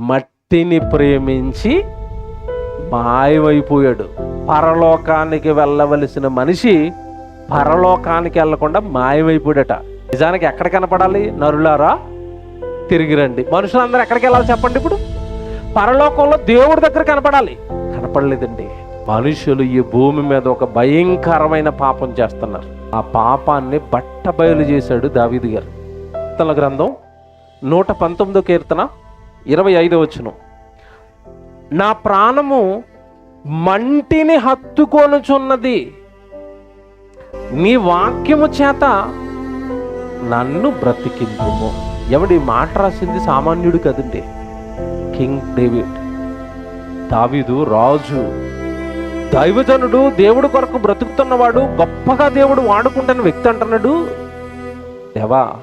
మట్టిని ప్రేమించి మాయమైపోయాడు పరలోకానికి వెళ్ళవలసిన మనిషి పరలోకానికి వెళ్ళకుండా మాయమైపోయాడట. నిజానికి ఎక్కడ కనపడాలి? నరులారా తిరిగి రండి. మనుషులందరూ ఎక్కడికి వెళ్ళాలి చెప్పండి ఇప్పుడు? పరలోకంలో దేవుడి దగ్గర కనపడాలి. కనపడలేదండి. మనుషులు ఈ భూమి మీద ఒక భయంకరమైన పాపం చేస్తున్నారు. ఆ పాపాన్ని బట్ట బయలు చేశాడు దావీది గారు. కీర్తనల గ్రంథం నూట పంతొమ్మిదో కీర్తన ఇరవై ఐదో వచ్చును నా ప్రాణము మంటిని హత్తుకొనుచున్నది. నీ వాక్యము చేత నన్ను బ్రతికింపుము. ఎవడి మాట రాసింది సామాన్యుడు కదండి. King David. దావిదు రాజు. దైవజనుడు దేవుడు కొరకు బ్రతుకుతున్నవాడు గొప్పగా దేవుడు వాడుకుంటున్న వ్యక్తి అంటున్నాడు. దేవా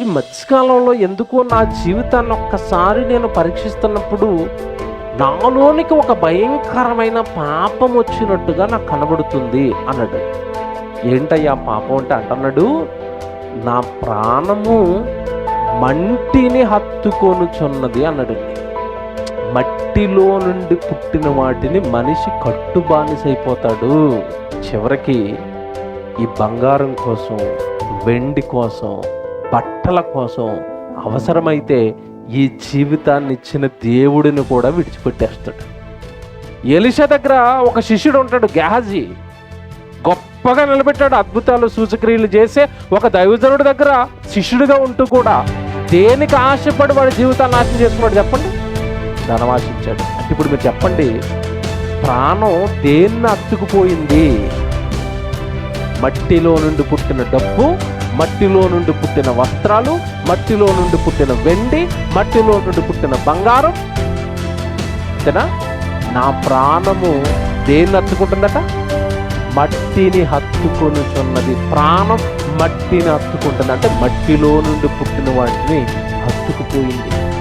ఈ మధ్యకాలంలో ఎందుకో నా జీవితాన్ని ఒక్కసారి నేను పరీక్షిస్తున్నప్పుడు నాలోనికి ఒక భయంకరమైన పాపం వచ్చినట్టుగా నాకు కనబడుతుంది అన్నాడు. ఏంటయ్యా పాపం అంటే అంటున్నాడు నా ప్రాణము మంటిని హత్తుకొనుచున్నది అన్నాడండి మట్టిలో నుండి పుట్టిన వాటిని మనిషి కట్టుబానిసైపోతాడు. చివరికి ఈ బంగారం కోసం వెండి కోసం బట్టల కోసం అవసరమైతే ఈ జీవితాన్ని ఇచ్చిన దేవుడిని కూడా విడిచిపెట్టేస్తాడు. ఎలిషా దగ్గర ఒక శిష్యుడు ఉంటాడు గ్యాజీ గొప్పగా నిలబెట్టాడు అద్భుతాలు సూచక్రియలు చేసే ఒక దైవజనుడి దగ్గర శిష్యుడిగా ఉంటూ కూడా దేనికి ఆశపడి వాడి జీవితాన్ని నాశనం చేసుకున్నాడు చెప్పండి? ధనం ఆశించాడు. అంటే ఇప్పుడు మీరు చెప్పండి ప్రాణం దేన్ని అత్తుకుపోయింది మట్టిలో నుండి పుట్టిన డబ్బు మట్టిలో నుండి పుట్టిన వస్త్రాలు మట్టిలో నుండి పుట్టిన వెండి మట్టిలో నుండి పుట్టిన బంగారం. అంతేనా నా ప్రాణము దేన్ని హత్తుకుంటుందట? మట్టిని హత్తుకొనుచున్నది ప్రాణం మట్టిని హత్తుకుంటుంది. అంటే మట్టిలో నుండి పుట్టిన వాటిని హత్తుకుపోయింది.